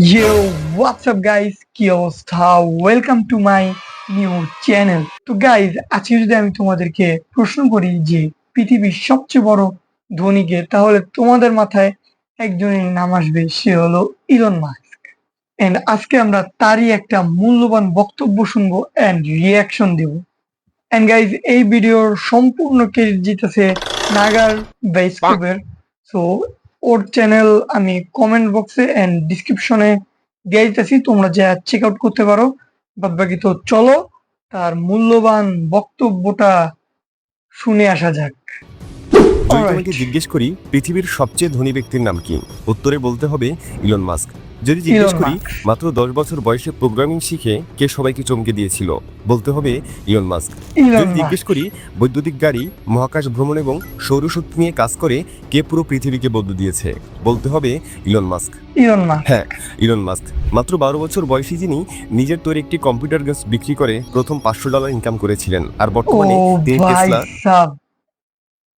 What's up, guys? কি অবস্থা? Welcome to my new channel তো গাইজ আজকে যদি আমি তোমাদেরকে প্রশ্ন করি যে পৃথিবীর সবচেয়ে বড় ধনীকে, তাহলে তোমাদের মাথায় একজনের নাম আসবে, সে হলো ইলন মাস্ক এন্ড আজকে আমরা তারই একটা মূল্যবান বক্তব্য শুনব এন্ড রিয়াকশন দেব এন্ড গাইজ এই ভিডিওর সম্পূর্ণ ক্রেডিট জিতেছে নাগার বাইস্কোপের সো ওর চ্যানেল আমি কমেন্ট বক্সে অ্যান্ড ডিসক্রিপশনে দিয়ে দিতেছি। তোমরা যা চেক আউট করতে পারো। বাদ বাকি তো চলো, তার মূল্যবান বক্তব্যটা শুনে আসা যাক। যদি. তোমাকে জিজ্ঞেস করি, পৃথিবীর সবচেয়ে ধনী ব্যক্তির নাম কি? উত্তরে বলতে হবে ইলন মাস্ক। যদি জিজ্ঞেস করি মাত্র দশ বছর বয়সে প্রোগ্রামিং শিখে কে সবাইকে চমকে দিয়েছিল? বলতে হবে ইলন মাস্ক যদি জিজ্ঞেস করি বৈদ্যুতিক গাড়ি মহাকাশ ভ্রমণ এবং সৌরশক্তি নিয়ে কাজ করে কে পুরো পৃথিবীকে বদলে দিয়েছে? বলতে হবে ইলন মাস্ক ইলন মাস্ক হ্যাঁ ইলন মাস্ক মাত্র বারো বছর বয়সী যিনি নিজের তৈরি একটি কম্পিউটার গেমস বিক্রি করে প্রথম পাঁচশো ডলার ইনকাম করেছিলেন। আর বর্তমানে তিনি টেসলা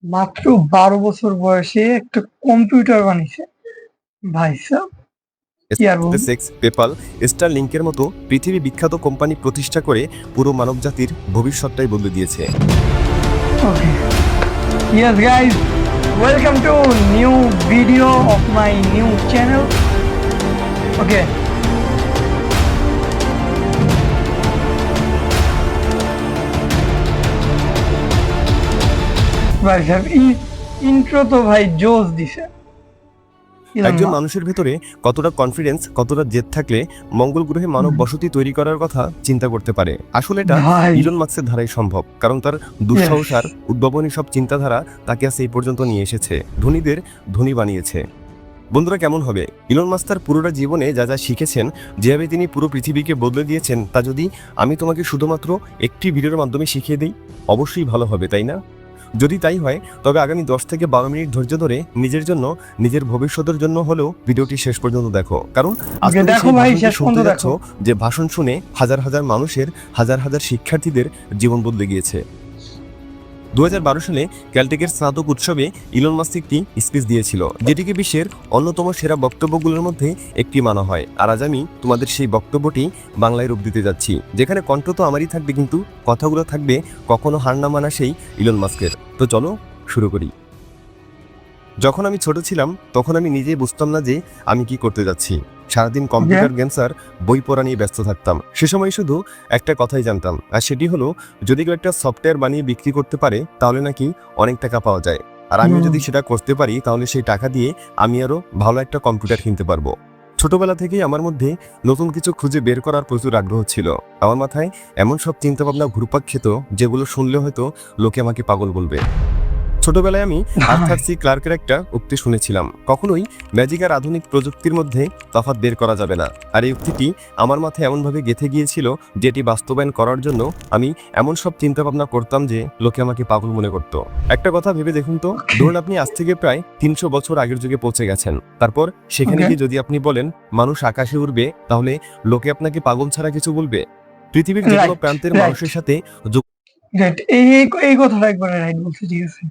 মাত্র বারো বছর বয়সে একটা কম্পিউটার বানিয়েছে। ভাই কি সেক্স পেপাল স্টার লিঙ্কের মতো পৃথিবী বিখ্যাত কোম্পানি প্রতিষ্ঠা করে পুরো মানবজাতির ভবিষ্যৎটাই বদলে দিয়েছে. Yes, guys. Welcome to new video of my new channel. Okay. ভাই সাহেব ইন্ট্রো তো ভাই জোস দিছে একজন মানুষের ভেতরে কতটা কনফিডেন্স কতটা জেদ থাকলে মঙ্গল গ্রহে মানব বসতি তৈরি করার কথা চিন্তা করতে পারে। আসলে এটা ইলন মার্কসের ধারাই সম্ভব কারণ তার দুঃসাহস আর উদ্ভাবনী সব চিন্তাধারা তাকে আজ এই পর্যন্ত নিয়ে এসেছে। ধনীদের ধনী বানিয়েছে। বন্ধুরা কেমন হবে? ইলন মাস্ক তার পুরোটা জীবনে যা যা শিখেছেন যেভাবে তিনি পুরো পৃথিবীকে বদলে দিয়েছেন তা যদি আমি তোমাকে শুধুমাত্র একটি ভিডিওর মাধ্যমে শিখিয়ে দিই অবশ্যই ভালো হবে তাই না? যদি তাই হয় তবে আগামী দশ থেকে বারো মিনিট ধৈর্য ধরে নিজের জন্য নিজের ভবিষ্যতের জন্য হলেও ভিডিওটি শেষ পর্যন্ত দেখো। কারণ শুনতে যাচ্ছ যে ভাষণ শুনে হাজার হাজার মানুষের হাজার হাজার শিক্ষার্থীদের জীবন বদলে গিয়েছে। দু হাজার বারো সালে ক্যালটেকের স্নাতক উৎসবে ইলন মাস্ক একটি স্পিচ দিয়েছিল, যেটিকে বিশ্বের অন্যতম সেরা বক্তব্যগুলোর মধ্যে একটি মানা হয়। আর আজ আমি তোমাদের সেই বক্তব্যটি বাংলায় রূপ দিতে যাচ্ছি, যেখানে কণ্ঠ তো আমারই থাকবে, কিন্তু কথাগুলো থাকবে কখনো হার না মানা সেই ইলন মাস্কের। তো চলো শুরু করি। যখন আমি ছোট ছিলাম, তখন আমি নিজেই বুঝতাম না যে আমি কি করতে যাচ্ছি। সারাদিন কম্পিউটার গেমস আর বই পড়া নিয়ে ব্যস্ত থাকতাম। সে সময় শুধু একটা কথাই জানতাম আর সেটি হলো যদি কেউ একটা সফটওয়্যার বানিয়ে বিক্রি করতে পারে তাহলে নাকি অনেক টাকা পাওয়া যায়। আর আমিও যদি সেটা করতে পারি তাহলে সেই টাকা দিয়ে আমি আরও ভালো একটা কম্পিউটার কিনতে পারব। ছোটবেলা থেকেই আমার মধ্যে নতুন কিছু খুঁজে বের করার প্রচুর আগ্রহ ছিল। আমার মাথায় এমন সব চিন্তাভাবনা ঘুরপাক খেত যেগুলো শুনলে হয়তো লোকে আমাকে পাগল বলবে। ছোটবেলায় আমি আর্থার সি ক্লার্কের একটা উক্তি শুনেছিলাম। কখনোই ম্যাজিক আর আধুনিক প্রযুক্তির মধ্যে তফাৎ বের করা যাবে না। আর এই উক্তিটি আমার মাথায় এমনভাবে গেঁথে গিয়েছিল যে এটি বাস্তবায়ন করার জন্য আমি এমন সব চিন্তা ভাবনা করতাম যে লোকে আমাকে পাগল মনে করত। একটা কথা ভেবে দেখুন তো ধরুন আপনি আজ থেকে প্রায় তিনশো বছর আগের যুগে পৌঁছে গেছেন। তারপর সেখানে. গিয়ে যদি আপনি বলেন মানুষ আকাশে উড়বে তাহলে লোকে আপনাকে পাগল ছাড়া কিছু বলবে? পৃথিবীর যে কোনো প্রান্তের মানুষের সাথে. এই কথাটা একবারে রাইট বলছে ঠিক আছে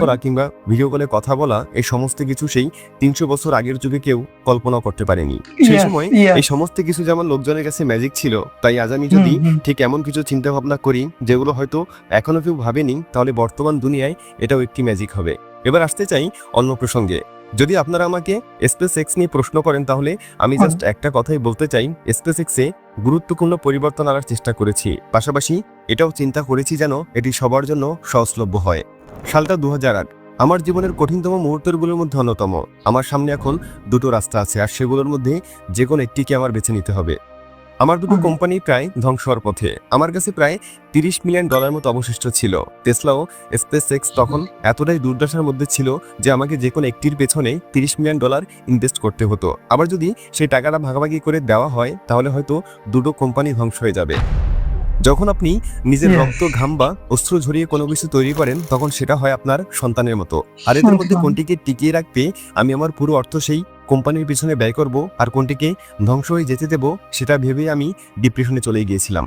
করা কিংবা ভিডিও কলে কথা বলা এই সমস্ত কিছু সেই তিনশো বছর আগের যুগে কেউ কল্পনা করতে পারেনি। সেই সময় এই সমস্ত কিছু যেমন লোকজনের কাছে ম্যাজিক ছিল তাই আজ আমি যদি ঠিক এমন কিছু চিন্তা ভাবনা করি যেগুলো হয়তো এখনও কেউ ভাবেনি তাহলে বর্তমান দুনিয়ায় এটাও একটি ম্যাজিক হবে। এবার আসতে চাই অন্য প্রসঙ্গে। যদি আপনারা আমাকে স্পেস এক্স নিয়ে প্রশ্ন করেন তাহলে আমি জাস্ট একটা কথাই বলতে চাই। স্পেস এক্সে গুরুত্বপূর্ণ পরিবর্তন আনার চেষ্টা করেছি। পাশাপাশি এটাও চিন্তা করেছি যেন এটি সবার জন্য সহজলভ্য হয়। সালটা দু হাজার আট। আমার জীবনের কঠিনতম মুহূর্তগুলোর মধ্যে অন্যতম। আমার সামনে এখন দুটো রাস্তা আছে আর সেগুলোর মধ্যে যে কোনো একটিকে আমার বেছে নিতে হবে। আমার দুটো কোম্পানি প্রায় ধ্বংস হওয়ার পথে। আমার কাছে প্রায় তিরিশ মিলিয়ন ডলার মতো অবশিষ্ট ছিল। টেসলা ও স্পেস এক্স তখন এতটাই দুর্দশার মধ্যে ছিল যে আমাকে যে কোনো একটির পেছনে তিরিশ মিলিয়ন ডলার ইনভেস্ট করতে হতো। আবার যদি সেই টাকাটা ভাগাভাগি করে দেওয়া হয় তাহলে হয়তো দুটো কোম্পানি ধ্বংস হয়ে যাবে। যখন আপনি নিজের রক্ত ঘাম বা অস্ত্র ঝরিয়ে কোনো কিছু তৈরি করেন তখন সেটা হয় আপনার সন্তানের মতো। আর এদের মধ্যে কোনটিকে টিকিয়ে রাখতে আমি আমার পুরো অর্থ সেই কোম্পানির পিছনে ব্যয় করব আর কোনটিকে ধ্বংস হয়ে যেতে দেব সেটা ভেবে আমি ডিপ্রেশনে চলে গিয়েছিলাম।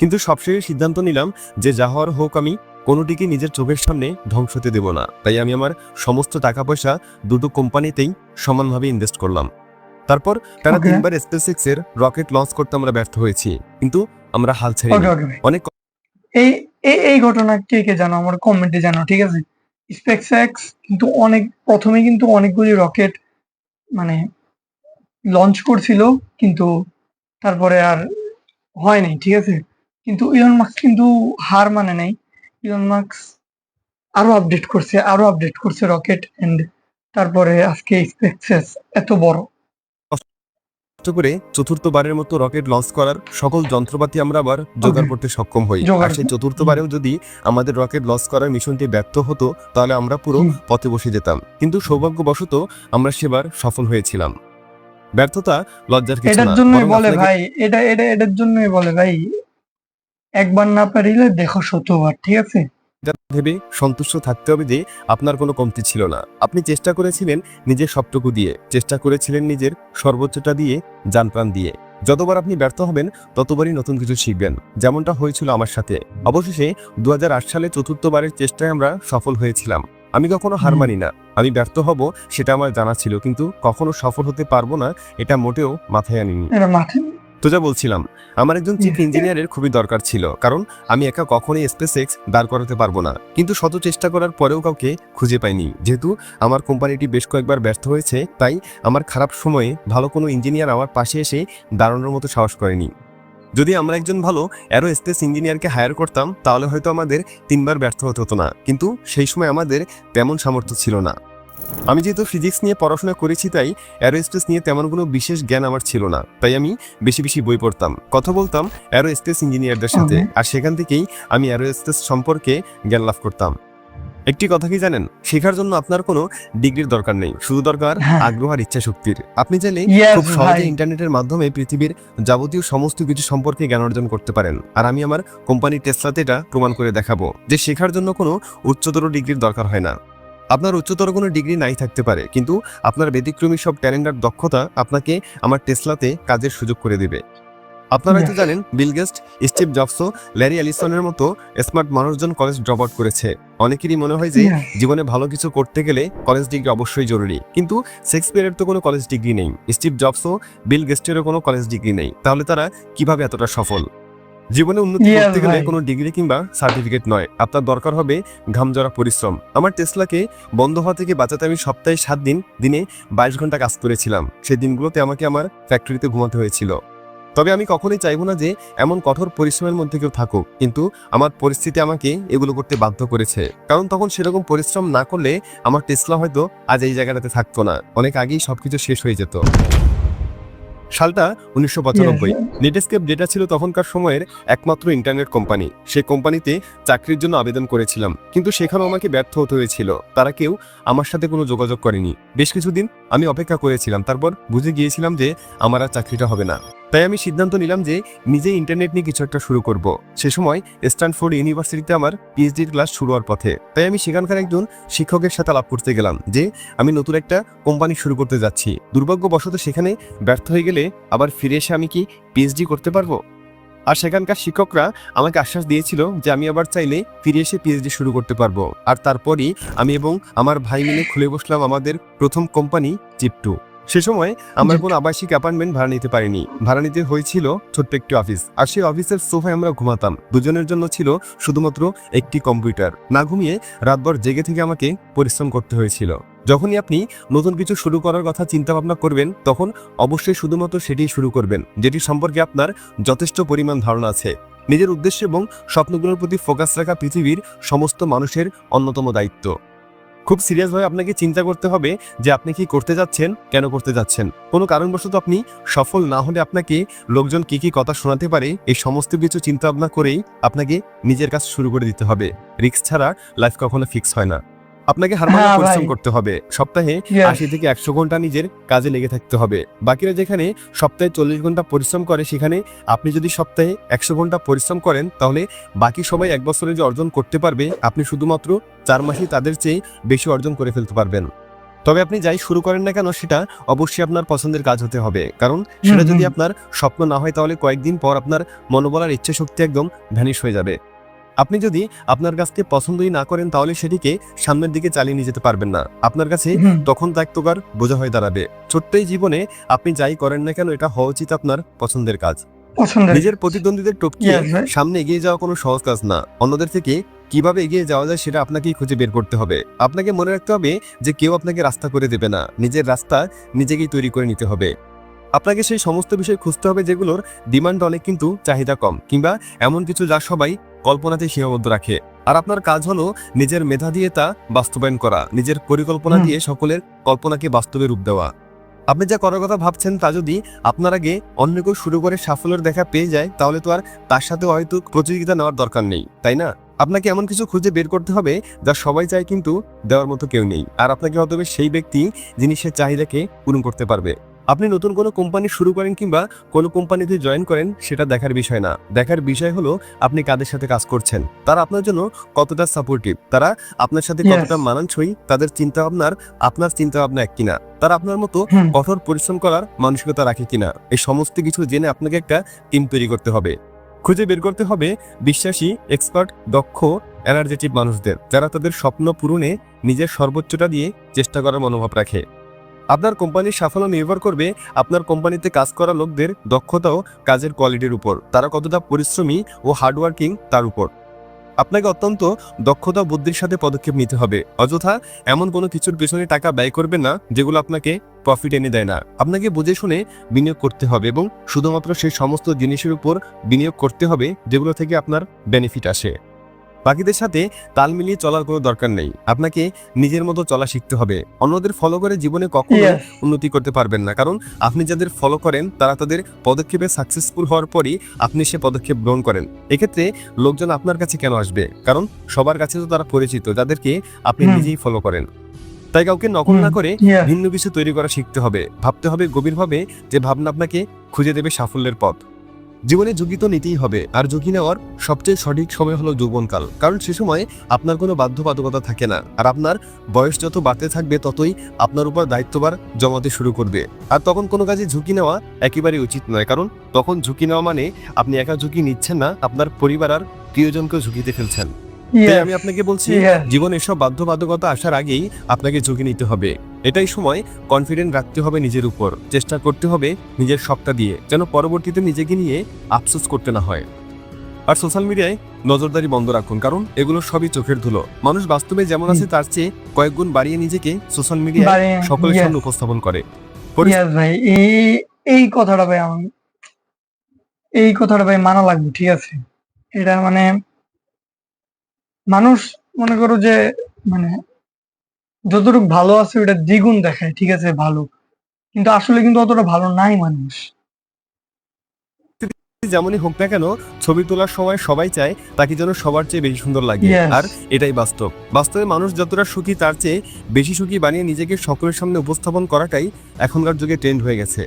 কিন্তু সবশেষে সিদ্ধান্ত নিলাম যে যা হওয়ার হোক আমি কোনোটিকে নিজের চোখের সামনে ধ্বংস হতে দেব না। তাই আমি আমার সমস্ত টাকা পয়সা দুটো কোম্পানিতেই সমানভাবে ইনভেস্ট করলাম। তারপর তারা তিনবার স্পেস এর রকেট লঞ্চ করতে আমরা ব্যর্থ হয়েছি কিন্তু আমরা হাল ছেড়ে অনেক এই এই এই ঘটনা কে কে জানো? আমার কমেন্টে জানো ঠিক আছে? স্পেক্স এক্স কিন্তু অনেক প্রথমে কিন্তু অনেকগুলি রকেট মানে লঞ্চ করছিল, কিন্তু তারপরে আর হয় নাই ঠিক আছে? কিন্তু ইলন মাস্ক কিন্তু হার মানে নাই। ইলন মাস্ক আরও আপডেট করছে, আরও আপডেট করছে রকেট এন্ড তারপরে আজকে স্পেক্সেস এত বড়। করে চতুর্থবারের মতো রকেট লঞ্চ করার সকল যন্ত্রপাতি আমরা আবার জোগাড় করতে সক্ষম হই। আর সেই চতুর্থবারেও যদি আমাদের রকেট লঞ্চ করার মিশনটি ব্যর্থ হতো তাহলে আমরা পুরো পথে বসে যেতাম। কিন্তু সৌভাগ্যবশত আমরা সেবার সফল হয়েছিলাম। ব্যর্থতা লজ্জার কিছু এটার জন্যই বলে ভাই এটা এটা এটার জন্যই বলে ভাই একবার না পারিলে দেখো শতবার ঠিক আছে? ভেবে সন্তুষ্ট থাকতে হবে যে আপনার কোনো কমতি ছিল না। আপনি চেষ্টা করেছিলেন নিজের সবটুকু দিয়ে চেষ্টা করেছিলেন নিজের সর্বোচ্চটা দিয়ে যান প্রাণ দিয়ে। যতবার আপনি ব্যর্থ হবেন ততবারই নতুন কিছু শিখবেন। যেমনটা হয়েছিল আমার সাথে। অবশেষে দু হাজার আট সালে চতুর্থবারের চেষ্টায় আমরা সফল হয়েছিলাম। আমি কখনো হার মানি না। আমি ব্যর্থ হব সেটা আমার জানা ছিল কিন্তু কখনো সফল হতে পারব না এটা মোটেও মাথায় আনিনি। তো যা বলছিলাম আমার একজন চিফ ইঞ্জিনিয়ারের খুবই দরকার ছিল কারণ আমি একা কখনোই স্পেস এক্স দাঁড় করাতে পারব না। কিন্তু শত চেষ্টা করার পরেও কাউকে খুঁজে পাইনি। যেহেতু আমার কোম্পানিটি বেশ কয়েকবার ব্যর্থ হয়েছে তাই আমার খারাপ সময়ে ভালো কোনো ইঞ্জিনিয়ার আমার পাশে এসে দাঁড়ানোর মতো সাহস করেনি। যদি আমরা একজন ভালো অ্যারো স্পেস ইঞ্জিনিয়ারকে হায়ার করতাম তাহলে হয়তো আমাদের তিনবার ব্যর্থ হতে হতো না। কিন্তু সেই সময় আমাদের তেমন সামর্থ্য ছিল না। আমি যেহেতু ফিজিক্স নিয়ে পড়াশোনা করেছি তাই অ্যারোস্পেস নিয়ে তেমন কোনো বিশেষ জ্ঞান আমার ছিল না। তাই আমি বেশি বেশি বই পড়তাম। কথা বলতাম অ্যারোস্পেস ইঞ্জিনিয়ারদের সাথে। আর সেখান থেকেই আমি অ্যারোস্পেস সম্পর্কে জ্ঞান লাভ করতাম। একটি কথা কি জানেন? শেখার জন্য আপনার কোনো ডিগ্রির দরকার নেই। শুধু দরকার হ্যাঁ। আগ্রহ আর ইচ্ছা শক্তির। আপনি চাইলে খুব সহজে ইন্টারনেটের মাধ্যমে পৃথিবীর যাবতীয় সমস্ত কিছু সম্পর্কে জ্ঞান অর্জন করতে পারেন। আর আমি আমার কোম্পানি টেসলাতে এটা প্রমাণ করে দেখাবো যে শেখার জন্য কোনো উচ্চতর ডিগ্রির দরকার হয় না। আপনার উচ্চতর কোনো ডিগ্রি নাই থাকতে পারে কিন্তু আপনার ব্যতিক্রমী সব ট্যালেন্ট আর দক্ষতা আপনাকে আমার টেসলাতে কাজের সুযোগ করে দেবে। আপনারা হয়তো জানেন বিল গেস্ট স্টিভ জবসও ল্যারি অ্যালিসনের মতো স্মার্ট মানুষজন কলেজ ড্রপ আউট করেছে। অনেকেরই মনে হয় যে জীবনে ভালো কিছু করতে গেলে কলেজ ডিগ্রি অবশ্যই জরুরি কিন্তু শেক্সপিয়ারের তো কোনো কলেজ ডিগ্রি নেই স্টিভ জবসও বিল গেস্টেরও কোনো কলেজ ডিগ্রি নেই তাহলে তারা কীভাবে এতটা সফল? জীবনে উন্নতি করতে গেলে কোনো ডিগ্রি কিংবা সার্টিফিকেট নয়। আপনার দরকার হবে ঘামজরা পরিশ্রম। আমার টেসলাকে বন্ধ হওয়া থেকে বাঁচাতে আমি সপ্তাহে সাত দিন দিনে বাইশ ঘণ্টা কাজ করেছিলাম। সেই দিনগুলোতে আমাকে আমার ফ্যাক্টরিতে ঘুমাতে হয়েছিল। তবে আমি কখনোই চাইব না যে এমন কঠোর পরিশ্রমের মধ্যে কেউ থাকুক কিন্তু আমার পরিস্থিতি আমাকে এগুলো করতে বাধ্য করেছে। কারণ তখন সেরকম পরিশ্রম না করলে আমার টেসলা হয়তো আজ এই জায়গাটাতে থাকতো না। অনেক আগেই সবকিছু শেষ হয়ে যেত। সালটা উনিশশো পঁচানব্বই। নেটস্কেপ ডেটা ছিল তখনকার সময়ের একমাত্র ইন্টারনেট কোম্পানি সে কোম্পানিতে চাকরির জন্য আবেদন করেছিলাম। কিন্তু সেখানেও আমাকে ব্যর্থ হতে হয়েছিল। তারা কেউ আমার সাথে কোনো যোগাযোগ করেনি। বেশ কিছুদিন আমি অপেক্ষা করেছিলাম। তারপর বুঝে গিয়েছিলাম যে আমার আর চাকরিটা হবে না। তাই আমি সিদ্ধান্ত নিলাম যে নিজে ইন্টারনেট নিয়ে কিছু একটা শুরু করব। সে সময় স্ট্যানফোর্ড ইউনিভার্সিটিতে আমার পিএইচডির ক্লাস শুরু হওয়ার পথে। তাই আমি সেখানকার একজন শিক্ষকের সাথে আলাপ করতে গেলাম যে আমি নতুন একটা কোম্পানি শুরু করতে যাচ্ছি। দুর্ভাগ্যবশত সেখানে ব্যর্থ হয়ে গেলে আবার ফিরে এসে আমি কি পিএইচডি করতে পারব? আর সেখানকার শিক্ষকরা আমাকে আশ্বাস দিয়েছিল যে আমি আবার চাইলে ফিরে এসে পিএইচডি শুরু করতে পারব। আর তারপরই আমি এবং আমার ভাই মিলে খুলে বসলাম আমাদের প্রথম কোম্পানি চিপটু সে সময় আমরা। কোনো আবাসিক অ্যাপার্টমেন্ট ভাড়া নিতে পারিনি। ভাড়া নিতে হয়েছিল ছোট্ট একটি অফিস আর সেই অফিসের সোফায় আমরা ঘুমাতাম। দুজনের জন্য ছিল শুধুমাত্র একটি কম্পিউটার না ঘুমিয়ে রাতভর জেগে থেকে আমাকে পরিশ্রম করতে হয়েছিল। যখনই আপনি নতুন কিছু শুরু করার কথা চিন্তা ভাবনা করবেন তখন অবশ্যই শুধুমাত্র সেটিই শুরু করবেন যেটি সম্পর্কে আপনার যথেষ্ট পরিমাণ ধারণা আছে। নিজের উদ্দেশ্য এবং স্বপ্নগুলোর প্রতি ফোকাস রাখা পৃথিবীর সমস্ত মানুষের অন্যতম দায়িত্ব। খুব সিরিয়াসভাবে আপনাকে চিন্তা করতে হবে যে আপনি কি করতে যাচ্ছেন, কেন করতে যাচ্ছেন। কোনো কারণবশত আপনি সফল না হলে আপনাকে লোকজন কি কি কথা শোনাতে পারে, এই সমস্ত কিছু চিন্তা ভাবনা করেই আপনাকে নিজের কাজ শুরু করে দিতে হবে। রিস্ক ছাড়া লাইফ কখনো ফিক্স হয় না। আপনাকে হার মানা হ্যাঁ, পরিশ্রম করতে হবে। সপ্তাহে আশি থেকে একশো ঘণ্টা নিজের কাজে লেগে থাকতে হবে। বাকিরা যেখানে সপ্তাহে চল্লিশ ঘণ্টা পরিশ্রম করে সেখানে আপনি যদি সপ্তাহে একশো ঘণ্টা পরিশ্রম করেন তাহলে বাকি সবাই এক বছরে যে অর্জন করতে পারবে আপনি শুধুমাত্র চার মাসেই তাদের চেয়ে বেশি অর্জন করে ফেলতে পারবেন। তবে আপনি যাই শুরু করেন না কেন সেটা অবশ্যই আপনার পছন্দের কাজ হতে হবে। কারণ সেটা যদি আপনার স্বপ্ন না হয় তাহলে কয়েকদিন পর আপনার মনোবলার ইচ্ছা শক্তি একদম ভ্যানিশ হয়ে যাবে। আপনি যদি আপনার কাছকে পছন্দই না করেন তাহলে সেটিকে সামনের দিকে চালিয়ে নিয়ে যেতে পারবেন না। আপনার কাছে তখন এক বোঝা হয়ে দাঁড়াবে। ছোট্টই জীবনে আপনি যাই করেন না কেন এটা হওয়া উচিত আপনার পছন্দের কাজ। নিজের প্রতিদ্বন্দ্বীদের টপকিয়ে সামনে এগিয়ে যাওয়া কোনো সহজ কাজ না। অন্যদের থেকে কীভাবে এগিয়ে যাওয়া যায় সেটা আপনাকেই খুঁজে বের করতে হবে। আপনাকে মনে রাখতে হবে যে কেউ আপনাকে রাস্তা করে দেবে না। নিজের রাস্তা নিজেকেই তৈরি করে নিতে হবে। আপনাকে সেই সমস্ত বিষয় খুঁজতে হবে যেগুলোর ডিমান্ড অনেক কিন্তু চাহিদা কম কিংবা এমন কিছু যা সবাই কল্পনাতে সীমাবদ্ধ রাখে। আর আপনার কাজ হলো নিজের মেধা দিয়ে তা বাস্তবায়ন করা নিজের পরিকল্পনা দিয়ে সকলের কল্পনাকে বাস্তবে রূপ দেওয়া। আপনি যা করার কথা ভাবছেন তা যদি আপনার আগে অন্য কেউ শুরু করে সাফল্যের দেখা পেয়ে যায় তাহলে তো আর তার সাথে হয়তো প্রতিযোগিতা নেওয়ার দরকার নেই তাই না? আপনাকে এমন কিছু খুঁজে বের করতে হবে যা সবাই চায় কিন্তু দেওয়ার মতো কেউ নেই। আর আপনাকে হতে হবে সেই ব্যক্তি যিনি সে চাহিদাকে পূরণ করতে পারবে। আপনি নতুন কোনো কোম্পানি শুরু করেন কিংবা কোনো কোম্পানিতে জয়েন করেন সেটা দেখার বিষয় না। দেখার বিষয় হলো আপনি কাদের সাথে কাজ করছেন? তারা আপনার জন্য কতটা সাপোর্টিভ তারা আপনার সাথে. কতটা মানানসই? তাদের চিন্তা ভাবনার আপনার চিন্তা ভাবনা এক কিনা? তারা আপনার মতো কঠোর পরিশ্রম করার মানসিকতা রাখে কিনা? এই সমস্ত কিছু জেনে আপনাকে একটা টিম তৈরি করতে হবে। খুঁজে বের করতে হবে বিশ্বাসী এক্সপার্ট দক্ষ এনার্জেটিক মানুষদের। যারা তাদের স্বপ্ন পূরণে নিজের সর্বোচ্চটা দিয়ে চেষ্টা করার মনোভাব রাখে। আপনার কোম্পানির সাফল্য নির্ভর করবে আপনার কোম্পানিতে কাজ করা লোকদের দক্ষতা ও কাজের কোয়ালিটির উপর। তারা কতটা পরিশ্রমী ও হার্ডওয়ার্কিং তার উপর। আপনাকে অত্যন্ত দক্ষতা বুদ্ধির সাথে পদক্ষেপ নিতে হবে। অযথা এমন কোনো কিছুর পেছনে টাকা ব্যয় করবেন না যেগুলো আপনাকে প্রফিট এনে দেয় না। আপনাকে বুঝে শুনে বিনিয়োগ করতে হবে এবং শুধুমাত্র সেই সমস্ত জিনিসের উপর বিনিয়োগ করতে হবে যেগুলো থেকে আপনার বেনিফিট আসে। বাকিদের সাথে তাল মিলিয়ে চলার কোনো দরকার নেই। আপনাকে নিজের মতো চলা শিখতে হবে। অন্যদের ফলো করে জীবনে কখনো উন্নতি করতে পারবেন না। কারণ আপনি যাদের ফলো করেন তারা তাদের পদক্ষেপে সাকসেসফুল হওয়ার পরই আপনি সে পদক্ষেপ গ্রহণ করেন। এক্ষেত্রে লোকজন আপনার কাছে কেন আসবে? কারণ সবার কাছে তো তারা পরিচিত যাদেরকে আপনি নিজেই ফলো করেন। তাই কাউকে নকল না করে ভিন্ন কিছু তৈরি করা শিখতে হবে। ভাবতে হবে গভীরভাবে যে ভাবনা আপনাকে খুঁজে দেবে সাফল্যের পথ। জীবনে ঝুঁকি তো নিতেই হবে, আর ঝুঁকি নেওয়ার সবচেয়ে সঠিক সময় হলো যৌবনকাল। কারণ সে সময় আপনার কোনো বাধ্যবাধকতা থাকে না, আর আপনার বয়স যত বাড়তে থাকবে, ততই আপনার উপর দায়িত্ববার জমাতে শুরু করবে। আর তখন কোনো কাজে ঝুঁকি নেওয়া একেবারেই উচিত নয়, কারণ তখন ঝুঁকি নেওয়া মানে আপনি একা ঝুঁকি নিচ্ছেন না, আপনার পরিবার আর প্রিয়জনকেও ঝুঁকিতে ফেলছেন। তাই আমি আপনাকে বলছি. জীবনে এসব বাধ্যবাধকতা আসার আগেই আপনাকে ঝুঁকি নিতে হবে। এটাই সময় কনফিডেন্ট রাখতে হবে নিজের উপর। চেষ্টা করতে হবে নিজের দিয়ে যেন পরবর্তীতে নিজেকে নিয়ে আফসোস করতে না হয়। আর সোশ্যাল মিডিয়ায় নজরদারি বন্ধ রাখুন কারণ এগুলো সবই চোখের ধুলো। মানুষ বাস্তবে যেমন আছে তার চেয়ে কয়েক গুণ বাড়িয়ে নিজেকে সোশ্যাল মিডিয়ায় সকলের সামনে উপস্থাপন করে। ভাই এই এই কথাটা ভাই এই কথাটা ভাই মানা লাগবে ঠিক আছে? এটা মানে মানুষ মনে করো যে মানে যতটুকু ভালো আছে ওটা দ্বিগুণ দেখায় ঠিক আছে ভালো। কিন্তু আসলে কিন্তু অতটা ভালো নাই মানুষ। যেমনই হোক না কেন ছবি তোলার সময় সবাই চায় তাকে যেন সবার চেয়ে বেশি সুন্দর লাগে। আর এটাই বাস্তব। বাস্তবে মানুষ যতটা সুখী তার চেয়ে বেশি সুখী বানিয়ে নিজেকে সকলের সামনে উপস্থাপন করাটাই এখনকার যুগে ট্রেন্ড হয়ে গেছে।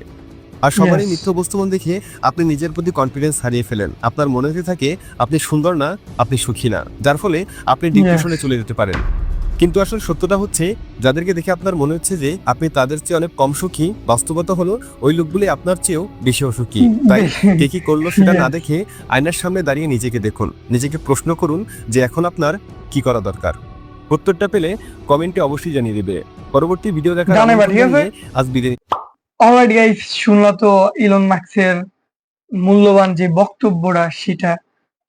আর সবারই. মিথ্য উপস্থাপন দেখে আপনি নিজের প্রতি কনফিডেন্স হারিয়ে ফেলেন। আপনার মনে হতে থাকে আপনি সুন্দর না আপনি সুখী না। যার ফলে আপনি ডিপ্রেশনে চলে যেতে পারেন। কিন্তু আসলে সত্যটা হচ্ছে যাদেরকে দেখে আপনার মনে হচ্ছে যে আপনি তাদের চেয়ে অনেক কম সুখী বাস্তবতা হলো ওই লোকগুলি আপনার চেয়েও বেশি অসুখী তাই কে কি করল সেটা না দেখে আয়নার সামনে দাঁড়িয়ে নিজেকে দেখুন। নিজেকে প্রশ্ন করুন যে এখন আপনার কি করা দরকার। উত্তরটা পেলে কমেন্টে অবশ্যই জানিয়ে দেবে। পরবর্তী ভিডিও দেখার আজ বিদায় অলরাইট গাইস শুনলা তো ইলন মার্কসের মূল্যবান যে বক্তব্যটা, সেটা।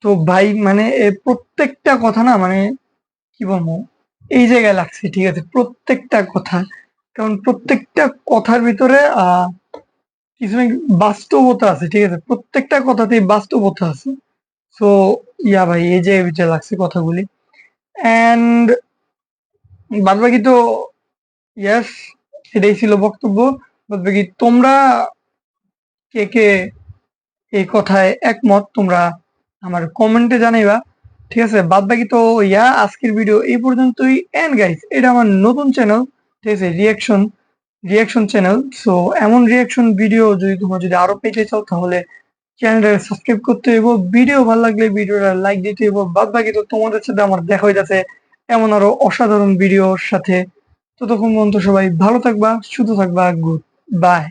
তো ভাই মানে প্রত্যেকটা কথা না মানে কি বলব, এই জায়গায় লাগছে, ঠিক আছে? প্রত্যেকটা কথা। কারণ প্রত্যেকটা কথার ভিতরে আহ কিছু বাস্তবতা আছে, ঠিক আছে? প্রত্যেকটা কথাতেই বাস্তবতা আছে। তো ইয়া ভাই, এই জায়গায় ভিতরে লাগছে কথাগুলি। অ্যান্ড বাদ বাকি তো ইয়াস এটাই ছিল বক্তব্য। তোমরা কে কে এই কথায় একমত, তোমরা আমার কমেন্টে জানাইবা, ঠিক আছে? বাদ বাকি তো ইয়া, আজকের ভিডিও এই পর্যন্তই। এন্ড গাইস এটা আমার নতুন চ্যানেল ঠিক আছে? রিয়াকশন রিয়াকশন চ্যানেল সো এমন রিয়াকশন ভিডিও যদি তোমরা যদি আরও পেতে চাও, তাহলে চ্যানেলটা সাবস্ক্রাইব করতে হইব। ভিডিও ভালো লাগলে ভিডিওটা লাইক দিতে হইব। বাদ বাকি তো তোমাদের সাথে আমার দেখা যাচ্ছে এমন আরও অসাধারণ ভিডিওর সাথে। ততক্ষণ পর্যন্ত সবাই ভালো থাকবা, সুস্থ থাকবা গুড বাই